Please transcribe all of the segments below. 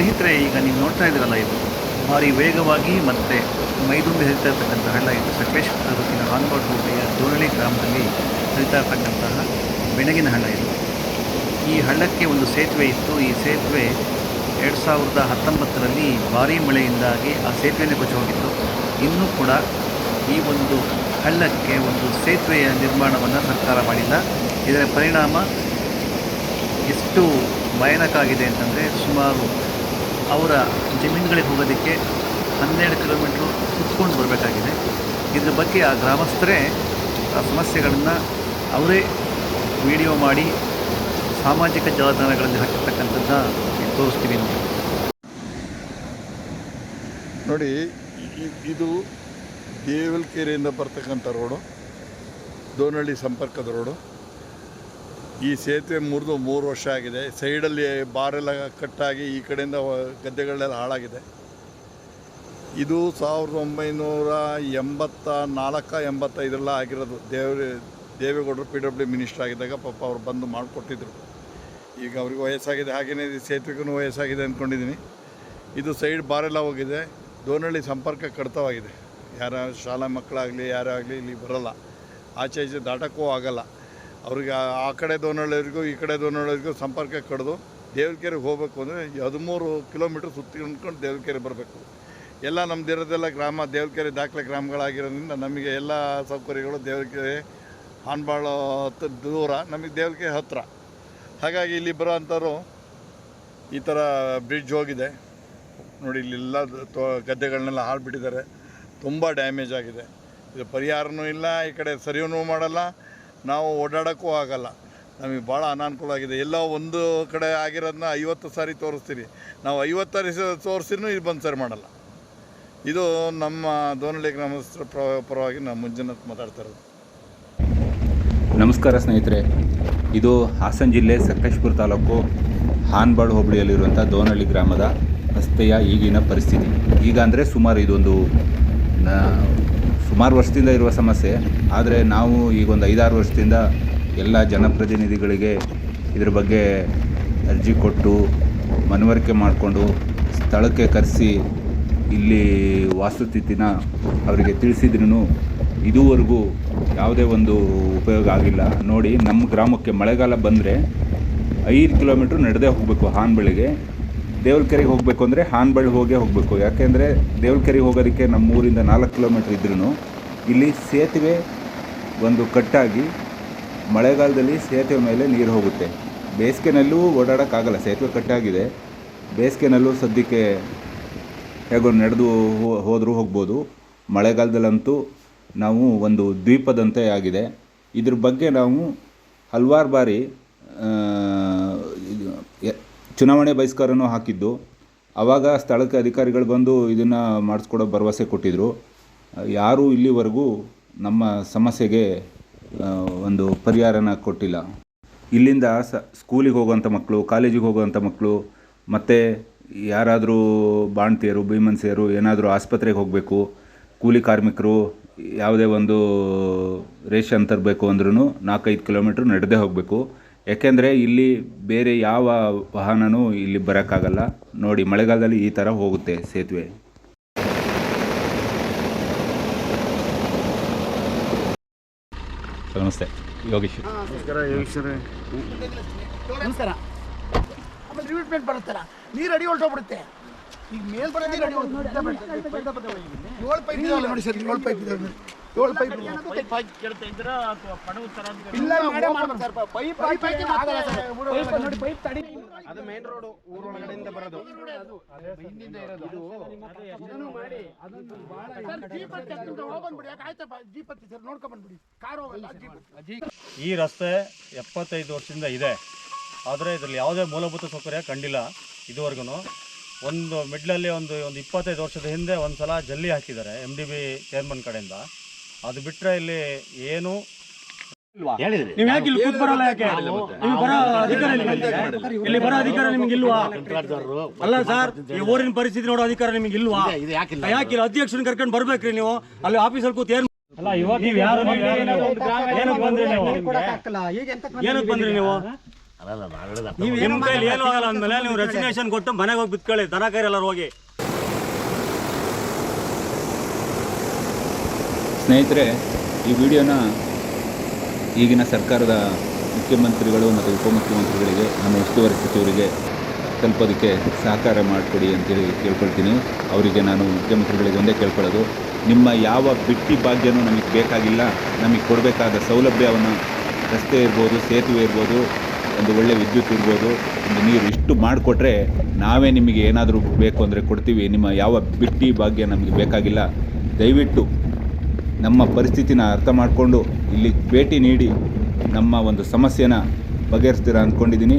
ಸ್ನೇಹಿತರೆ, ಈಗ ನೀವು ನೋಡ್ತಾ ಇದ್ದೀರಲ್ಲ ಇದು ಭಾರಿ ವೇಗವಾಗಿ ಮತ್ತು ಮೈದುಂಬಿ ಹರಿತಾ ಇರ್ತಕ್ಕಂಥ ಹಳ್ಳ ಇದು ಸಕಲೇಶ್ವರ ತಾಲೂಕಿನ ಹಾನ್ಗೋಡ್ ಹೋಬಳಿಯ ದೋರಳಿ ಗ್ರಾಮದಲ್ಲಿ ಹರಿತಾ ಇರ್ತಕ್ಕಂತಹ ಬೆಣಗಿನ ಹಳ್ಳ ಇದು. ಈ ಹಳ್ಳಕ್ಕೆ ಒಂದು ಸೇತುವೆ ಇತ್ತು. ಈ ಸೇತುವೆ ಎರಡು ಸಾವಿರದ ಹತ್ತೊಂಬತ್ತರಲ್ಲಿ ಭಾರೀ ಮಳೆಯಿಂದಾಗಿ ಆ ಸೇತುವೆನೇ ಕೊಚ್ಚಿ ಹೋಗಿತ್ತು. ಇನ್ನೂ ಕೂಡ ಈ ಒಂದು ಹಳ್ಳಕ್ಕೆ ಒಂದು ಸೇತುವೆಯ ನಿರ್ಮಾಣವನ್ನು ಸರ್ಕಾರ ಮಾಡಿಲ್ಲ. ಇದರ ಪರಿಣಾಮ ಎಷ್ಟು ಭಯಾನಕ ಆಗಿದೆ ಅಂತಂದರೆ ಸುಮಾರು ಅವರ ಜಮೀನುಗಳಿಗೆ ಹೋಗೋದಕ್ಕೆ ಹನ್ನೆರಡು ಕಿಲೋಮೀಟ್ರು ಕುತ್ಕೊಂಡು ಬರಬೇಕಾಗಿದೆ. ಇದ್ರ ಬಗ್ಗೆ ಆ ಗ್ರಾಮಸ್ಥರೇ ಆ ಸಮಸ್ಯೆಗಳನ್ನು ಅವರೇ ವಿಡಿಯೋ ಮಾಡಿ ಸಾಮಾಜಿಕ ಜಾಲತಾಣಗಳಲ್ಲಿ ಹಾಕಿರ್ತಕ್ಕಂಥದ್ದನ್ನ ತೋರಿಸ್ತೀವಿ ನೋಡಿ ನೋಡಿ ಇದು ದೇವಲ್ಕೆರೆಯಿಂದ ಬರ್ತಕ್ಕಂಥ ರೋಡು ದೋನಹಳ್ಳಿ ಸಂಪರ್ಕದ ರೋಡು. ಈ ಸೇತುವೆ ಮುರಿದು ಮೂರು ವರ್ಷ ಆಗಿದೆ. ಸೈಡಲ್ಲಿ ಬಾರೆಲ್ಲ ಕಟ್ಟಾಗಿ ಈ ಕಡೆಯಿಂದ ಗದ್ದೆಗಳೆಲ್ಲ ಹಾಳಾಗಿದೆ. ಇದು ಸಾವಿರದ ಒಂಬೈನೂರ ಎಂಬತ್ತ ನಾಲ್ಕ ಎಂಬತ್ತೈದರಲ್ಲ ಆಗಿರೋದು. ದೇವ್ರ, ದೇವೇಗೌಡರು ಪಿ ಡಬ್ಲ್ಯೂ ಮಿನಿಸ್ಟರ್ ಆಗಿದ್ದಾಗ ಪಾಪ ಅವ್ರು ಬಂದು ಮಾಡಿಕೊಟ್ಟಿದ್ರು. ಈಗ ಅವ್ರಿಗೆ ವಯಸ್ಸಾಗಿದೆ. ಹಾಗೆಯೇ ಸೇತುವೆಗೂ ವಯಸ್ಸಾಗಿದೆ ಅಂದ್ಕೊಂಡಿದ್ದೀನಿ ಇದು ಸೈಡ್ ಬಾರೆಲ್ಲ ಹೋಗಿದೆ. ದೋನಹಳ್ಳಿ ಸಂಪರ್ಕ ಕಡಿತವಾಗಿದೆ. ಯಾರ ಶಾಲಾ ಮಕ್ಕಳಾಗಲಿ ಯಾರೇ ಆಗಲಿ ಇಲ್ಲಿ ಬರೋಲ್ಲ. ಆಚೆ ಈಚೆ ದಾಟಕ್ಕೂ ಆಗಲ್ಲ. ಅವ್ರಿಗೆ ಆ- ಕಡೆ ದೋನಳ್ಳಿಯವ್ರಿಗೂ ಈ ಕಡೆ ದೋನಳ್ಳಿಯವ್ರಿಗೂ ಸಂಪರ್ಕ ಕಡಿದು ದೇವಲಕೆರೆಗೆ ಹೋಗಬೇಕು ಅಂದರೆ ಹದಿಮೂರು ಕಿಲೋಮೀಟ್ರ್ ಸುತ್ತಿ ಅಂದ್ಕೊಂಡು ದೇವಲ್ಕೆರೆ ಬರಬೇಕು. ಎಲ್ಲ ನಮ್ಮದಿರೋದೆಲ್ಲ ಗ್ರಾಮ, ದೇವಲ್ಕೆರೆ ದಾಖಲೆ ಗ್ರಾಮಗಳಾಗಿರೋದ್ರಿಂದ ನಮಗೆ ಎಲ್ಲ ಸೌಕರ್ಯಗಳು ದೇವಲ್ಕೆರೆ ಹಾನ್ಬಾಳ ದೂರ, ನಮಗೆ ದೇವಲ್ಕೆರೆ ಹತ್ತಿರ ಹಾಗಾಗಿ ಇಲ್ಲಿ ಬರೋ ಅಂಥವ್ರು ಈ ಥರ ಬ್ರಿಡ್ಜ್ ಹೋಗಿದೆ. ನೋಡಿ ಇಲ್ಲೆಲ್ಲ ತೋ ಗದ್ದೆಗಳನ್ನೆಲ್ಲ ಹಾಳ್ಬಿಟ್ಟಿದ್ದಾರೆ. ತುಂಬ ಡ್ಯಾಮೇಜ್ ಆಗಿದೆ. ಇದು ಪರಿಹಾರನೂ ಇಲ್ಲ, ಈ ಕಡೆ ಸರಿಯೂ ಮಾಡಲ್ಲ. ನಾವು ಓಡಾಡೋಕ್ಕೂ ಆಗಲ್ಲ. ನಮಗೆ ಭಾಳ ಅನಾನುಕೂಲ ಆಗಿದೆ. ಎಲ್ಲ ಒಂದು ಕಡೆ ಆಗಿರೋದನ್ನ ಐವತ್ತು ಸಾರಿ ತೋರಿಸ್ತೀರಿ ನಾವು ಐವತ್ತು ಸಾರಿ ತೋರಿಸ್ತೀನಿ ಇದು ಬಂದು ಸರಿ ಮಾಡಲ್ಲ. ಇದು ನಮ್ಮ ದೋನಳ್ಳಿ ಗ್ರಾಮಸ್ಥರ ಪರ- ಪರವಾಗಿ ನಾವು ಮುಂಜಾನೆ ಮಾತಾಡ್ತಾ ಇರೋದು. ನಮಸ್ಕಾರ ಸ್ನೇಹಿತರೆ. ಇದು ಹಾಸನ ಜಿಲ್ಲೆ ಸಕಲೇಶ್ಪುರ ತಾಲೂಕು ಹಾನ್ಬಾಳ್ ಹೋಬಳಿಯಲ್ಲಿರುವಂಥ ದೋನಹಳ್ಳಿ ಗ್ರಾಮದ ರಸ್ತೆಯ ಈಗಿನ ಪರಿಸ್ಥಿತಿ. ಈಗ ಅಂದರೆ ಸುಮಾರು ಇದೊಂದು ಸುಮಾರು ವರ್ಷದಿಂದ ಇರುವ ಸಮಸ್ಯೆ. ಆದರೆ ನಾವು ಈಗ ಒಂದು ಐದಾರು ವರ್ಷದಿಂದ ಎಲ್ಲ ಜನಪ್ರತಿನಿಧಿಗಳಿಗೆ ಇದ್ರ ಬಗ್ಗೆ ಅರ್ಜಿ ಕೊಟ್ಟು, ಮನವರಿಕೆ ಮಾಡಿಕೊಂಡು, ಸ್ಥಳಕ್ಕೆ ಕರೆಸಿ, ಇಲ್ಲಿ ವಾಸ್ತುಸ್ಥಿತಿನ ಅವರಿಗೆ ತಿಳಿಸಿದ್ರೂ ಇದುವರೆಗೂ ಯಾವುದೇ ಒಂದು ಉಪಯೋಗ ಆಗಿಲ್ಲ. ನೋಡಿ, ನಮ್ಮ ಗ್ರಾಮಕ್ಕೆ ಮಳೆಗಾಲ ಬಂದರೆ ಐದು ಕಿಲೋಮೀಟ್ರ್ ನಡೆದೇ ಹೋಗಬೇಕು ಹಾನ್ಬಳಿಗೆ. ದೇವಲ್ಕೆರೆಗೆ ಹೋಗಬೇಕು ಅಂದರೆ ಹಾನ್ಬಳ್ಳಿ ಹೋಗೇ ಹೋಗಬೇಕು. ಯಾಕೆಂದರೆ ದೇವಲ್ಕೆರೆಗೆ ಹೋಗೋದಕ್ಕೆ ನಮ್ಮ ಊರಿಂದ ನಾಲ್ಕು ಕಿಲೋಮೀಟ್ರ್ ಇದ್ರೂ ಇಲ್ಲಿ ಸೇತುವೆ ಒಂದು ಕಟ್ಟಾಗಿ ಮಳೆಗಾಲದಲ್ಲಿ ಸೇತುವೆ ಮೇಲೆ ನೀರು ಹೋಗುತ್ತೆ. ಬೇಸಿಗೆನಲ್ಲೂ ಓಡಾಡೋಕ್ಕಾಗಲ್ಲ, ಸೇತುವೆ ಕಟ್ಟಾಗಿದೆ. ಬೇಸಿಗೆನಲ್ಲೂ ಸದ್ಯಕ್ಕೆ ಹೇಗೋ ನಡೆದು ಹೋದರೂ ಹೋಗ್ಬೋದು. ಮಳೆಗಾಲದಲ್ಲಂತೂ ನಾವು ಒಂದು ದ್ವೀಪದಂತೆ ಆಗಿದೆ. ಇದ್ರ ಬಗ್ಗೆ ನಾವು ಹಲವಾರು ಬಾರಿ ಚುನಾವಣೆ ಬಹಿಷ್ಕಾರನೂ ಹಾಕಿದ್ದು. ಆವಾಗ ಸ್ಥಳಕ್ಕೆ ಅಧಿಕಾರಿಗಳು ಬಂದು ಇದನ್ನು ಮಾಡಿಸ್ಕೊಡೋ ಭರವಸೆ ಕೊಟ್ಟಿದ್ದರು ಯಾರೂ ಇಲ್ಲಿವರೆಗೂ ನಮ್ಮ ಸಮಸ್ಯೆಗೆ ಒಂದು ಪರಿಹಾರನ ಕೊಟ್ಟಿಲ್ಲ. ಇಲ್ಲಿಂದ ಸ, ಸ್ಕೂಲಿಗೆ ಹೋಗುವಂಥ ಮಕ್ಕಳು, ಕಾಲೇಜಿಗೆ ಹೋಗುವಂಥ ಮಕ್ಕಳು, ಮತ್ತು ಯಾರಾದರೂ ಬಾಣ್ತಿಯರು ಭೀಮನ್ಸಿಯರು ಏನಾದರೂ ಆಸ್ಪತ್ರೆಗೆ ಹೋಗಬೇಕು, ಕೂಲಿ ಕಾರ್ಮಿಕರು, ಯಾವುದೇ ಒಂದು ರೇಷನ್ ತರಬೇಕು ಅಂದ್ರೂ ನಾಲ್ಕೈದು ಕಿಲೋಮೀಟ್ರ್ ನಡೆದೇ ಹೋಗಬೇಕು. ಯಾಕೆಂದರೆ ಇಲ್ಲಿ ಬೇರೆ ಯಾವ ವಾಹನನೂ ಇಲ್ಲಿ ಬರೋಕ್ಕಾಗಲ್ಲ. ನೋಡಿ ಮಳೆಗಾಲದಲ್ಲಿ ಈ ಥರ ಹೋಗುತ್ತೆ ಸೇತುವೆ. ನಮಸ್ತೆ. ಯೋಗೀಶ್. ನಮಸ್ಕಾರ ಆಮೇಲೆ ರಿವಿಟ್ಮೆಂಟ್ ಬರುತ್ತಲ್ಲ ನೀರು ಅಡಿ ಹೊರಟೋಗ್ಬಿಡುತ್ತೆ ಈಗ ನೀರು ಅಡಿ ಏಳು ಪೈಪ್ ಇದಾವಲ್ಲ ನೋಡಿ ಸರ್ ಏಳು ಪೈಪ್ ಇದಾವೆ. ಏಳು ಪೈಪ್ ಇಲ್ಲ ಮಾಡೇ ಮಾಡ್ಬೇಕು ಸರ್ ಪೈಪ್ ಪೈಪ್ ಆಗಲ್ಲ ಸರ್. ಪೈಪ್ ನೋಡಿ ಪೈಪ್ ತಡಿ. ಅದು ಮೇನ್ ರೋಡ್ ಊರೊಳಗಡೆಯಿಂದ ಬರೋದು. ಸರ್ ಜೀಪ್ ಹತ್ತಿ ಹತ್ತಿರ ಹೋಗ್ಬಂದ್ಬಿಡಿ ಯಾಕೆ ಆಯ್ತಪ್ಪ ಜೀಪ್ ಹತ್ತಿ ಸರ್ ನೋಡ್ಕೊಂಡ್ ಬಂದ್ಬಿಡಿ. ಕಾರ್ ಹೋಗಲ್ಲ ಜೀಪ್. ಈ ರಸ್ತೆ ಎಪ್ಪತ್ತೈದು ವರ್ಷದಿಂದ ಇದೆ. ಆದರೆ ಇದರಲ್ಲಿ ಯಾವುದೇ ಮೂಲಭೂತ ಸೌಕರ್ಯ ಕಂಡಿಲ್ಲ ಇದುವರೆಗೂ ಒಂದು ಮಿಡ್ಲಲ್ಲಿ ಒಂದು ಒಂದು ಇಪ್ಪತ್ತೈದು ವರ್ಷದ ಹಿಂದೆ ಒಂದು ಸಲ ಜಲ್ಲಿ ಹಾಕಿದ್ದಾರೆ ಎಂ ಡಿ ಬಿ ಚೇರ್ಮನ್ ಕಡೆಯಿಂದ. ಅದು ಬಿಟ್ಟರೆ ಇಲ್ಲಿ ಏನು ನೀವು ಯಾಕೆ ಇಲ್ಲಿ ಕೂತ್ ಬರಲ್ಲ ಯಾಕೆ? ನಿಮ್ಗೆ ಬರೋ ಅಧಿಕಾರ ಇಲ್ಲಿ? ಬರೋ ಅಧಿಕಾರ ನಿಮ್ಗೆ ಇಲ್ವಾ? ಅಲ್ಲ ಸರ್ ಈ ಊರಿನ ಪರಿಸ್ಥಿತಿ ನೋಡೋ ಅಧಿಕಾರ ನಿಮ್ಗೆ ಇಲ್ವಾ? ಯಾಕಿಲ್ಲ? ಅಧ್ಯಕ್ಷನ ಕರ್ಕೊಂಡು ಬರ್ಬೇಕ್ರಿ ನೀವು. ಅಲ್ಲಿ ಆಫೀಸಲ್ಲಿ ಕೂತ್ ಏನ್ ಅಲ್ಲ ಇವಾಗ ನೀವು ಯಾರು ಏನಕ್ಕೆ ಬಂದ್ರಿ? ನೀವು? ಏನಕ್ಕೆ ಬಂದ್ರಿ ನೀವು? ನಿಮ್ ಕೈಲಿ ಏನು ಆಗಲ್ಲ ಅಂದ್ಮೇಲೆ ನೀವು ರೆಸಿಗ್ನೇಷನ್ ಕೊಟ್ಟು ಮನೆಗೆ ಹೋಗಿ ಬಿತ್ಕೊಳ್ಳಿ. ದನ ಕೈರಿ ಎಲ್ಲರೂ ಹೋಗಿ. ಸ್ನೇಹಿತರೆ, ಈ ವಿಡಿಯೋನ ಈಗಿನ ಸರ್ಕಾರದ ಮುಖ್ಯಮಂತ್ರಿಗಳು ಮತ್ತು ಉಪಮುಖ್ಯಮಂತ್ರಿಗಳಿಗೆ, ನಮ್ಮ ಉಸ್ತುವಾರಿ ಸಚಿವರಿಗೆ ತಲುಪೋದಕ್ಕೆ ಸಹಕಾರ ಮಾಡಿಕೊಡಿ ಅಂತೇಳಿ ಕೇಳ್ಕೊಳ್ತೀನಿ. ಅವರಿಗೆ ನಾನು ಮುಖ್ಯಮಂತ್ರಿಗಳಿಗೆ ಒಂದೇ ಕೇಳ್ಕೊಳ್ಳೋದು, ನಿಮ್ಮ ಯಾವ ಬಿಟ್ಟಿ ಭಾಗ್ಯನೂ ನಮಗೆ ಬೇಕಾಗಿಲ್ಲ. ನಮಗೆ ಕೊಡಬೇಕಾದ ಸೌಲಭ್ಯವನ್ನು ರಸ್ತೆ ಇರ್ಬೋದು, ಸೇತುವೆ ಇರ್ಬೋದು, ಒಂದು ಒಳ್ಳೆ ವಿದ್ಯುತ್ ಇರ್ಬೋದು, ಒಂದು ನೀರು ಇಷ್ಟು ಮಾಡಿಕೊಟ್ರೆ ನಾವೇ ನಿಮಗೆ ಏನಾದರೂ ಬೇಕು ಅಂದರೆ ಕೊಡ್ತೀವಿ. ನಿಮ್ಮ ಯಾವ ಬಿಟ್ಟಿ ಭಾಗ್ಯ ನಮಗೆ ಬೇಕಾಗಿಲ್ಲ. ದಯವಿಟ್ಟು ನಮ್ಮ ಪರಿಸ್ಥಿತಿನ ಅರ್ಥ ಮಾಡಿಕೊಂಡು ಇಲ್ಲಿ ಭೇಟಿ ನೀಡಿ ನಮ್ಮ ಒಂದು ಸಮಸ್ಯೆನ ಬಗೆಹರಿಸ್ತೀರಾ ಅಂದ್ಕೊಂಡಿದ್ದೀನಿ.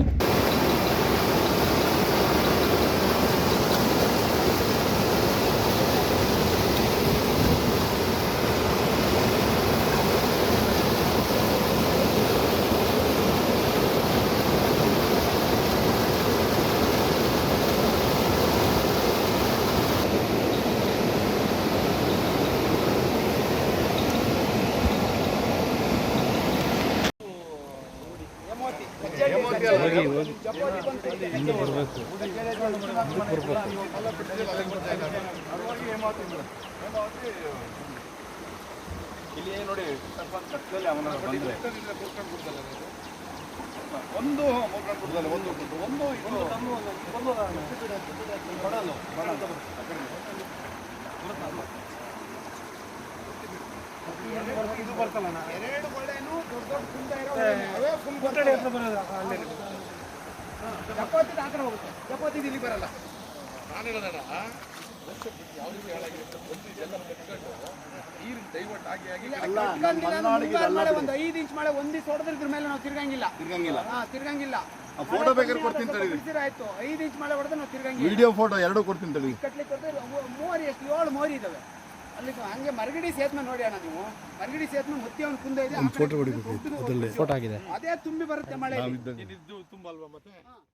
ಇಲ್ಲಿ ನೋಡಿ ಸ್ವಲ್ಪ ಕಟ್ಟದಲ್ಲಿ ಅವನ ಬಂದ್ರೆ. ಒಂದು ಒಂದು ಒಂದು ಒಂದು ಒಂದು ಇದು ಒಂದು ಬಡಲು ಬಡಲು ಇದು ಬರ್ತಲ್ಲ ಎರಡು ಒಳ್ಳೆನು ದೊಡ್ಡ ದೊಡ್ಡ ಕುಂದ ಇರೋ ಅವೇ ಬರೋದು ಬರ್ತದೆ ಚಪಾತಿ ಆ ಕಡೆ ಹೋಗುತ್ತೆ. ಚಪಾತಿ ಇಲ್ಲಿ ಬರಲ್ಲ. ನಾನು ಹೇಳೋಣ ಯಾವುದಕ್ಕೆ ಹೇಳಾಗಿರುತ್ತೆ ಒಂದು ಇದೆಲ್ಲ ಕಟ್ಕೊಂಡು ನೀರಿನ ಡೈವರ್ಟ್ ಆಗಿ ಆಗಿ ಮಳೆ ಒಂದು ಐದು ಇಂಚ್ ಮಳೆ ಒಂದ್ ದಿವಸ ಹೊಡೆದ್ರೆ ಇದ್ರ ಮೇಲೆ ನಾವು ತಿರ್ಗಂಗಿಲ್ಲ. ತಿರ್ಗಂಗಿಲ್ಲ. ಹಾ ತಿರ್ಗಂಗಿಲ್ಲ. ಫೋಟೋ ಬೇಕಾದ್ರೆ ಕೊಡ್ತೀನಿ ಆಯ್ತು. ಐದು ಇಂಚ್ ಮಳೆ ಹೊಡೆದ್ರೆ ನಾವು ತಿರ್ಗಂಗಿಲ್ಲ. ವಿಡಿಯೋ ಫೋಟೋ ಎರಡು ಕೊಡ್ತೀನಿ ತಡಿ. ಕಟ್ಲಿಕ್ಕೆ ಮೋರಿ ಎಷ್ಟು? ಏಳು ಮೋರಿ ಇದಾವೆ. ಅಲ್ಲಿ ಹಂಗೆ ಮರಗಡಿ ಸೇತುವೆ ನೋಡಿ ಅಣ್ಣ ನೀವು. ಮರಗಡಿ ಸೇತುವೆ ಮುತ್ತಿ ಒಂದು ಕುಂದ ಇದೆ. ಫೋಟೋ ಹೊಡಿಬೇಕು. ಅದೇ ತುಂಬಿ ಬರುತ್ತೆ ಮಳೆ ಇದ್ದು ತುಂಬಲ್ವಾ ಮತ್ತೆ?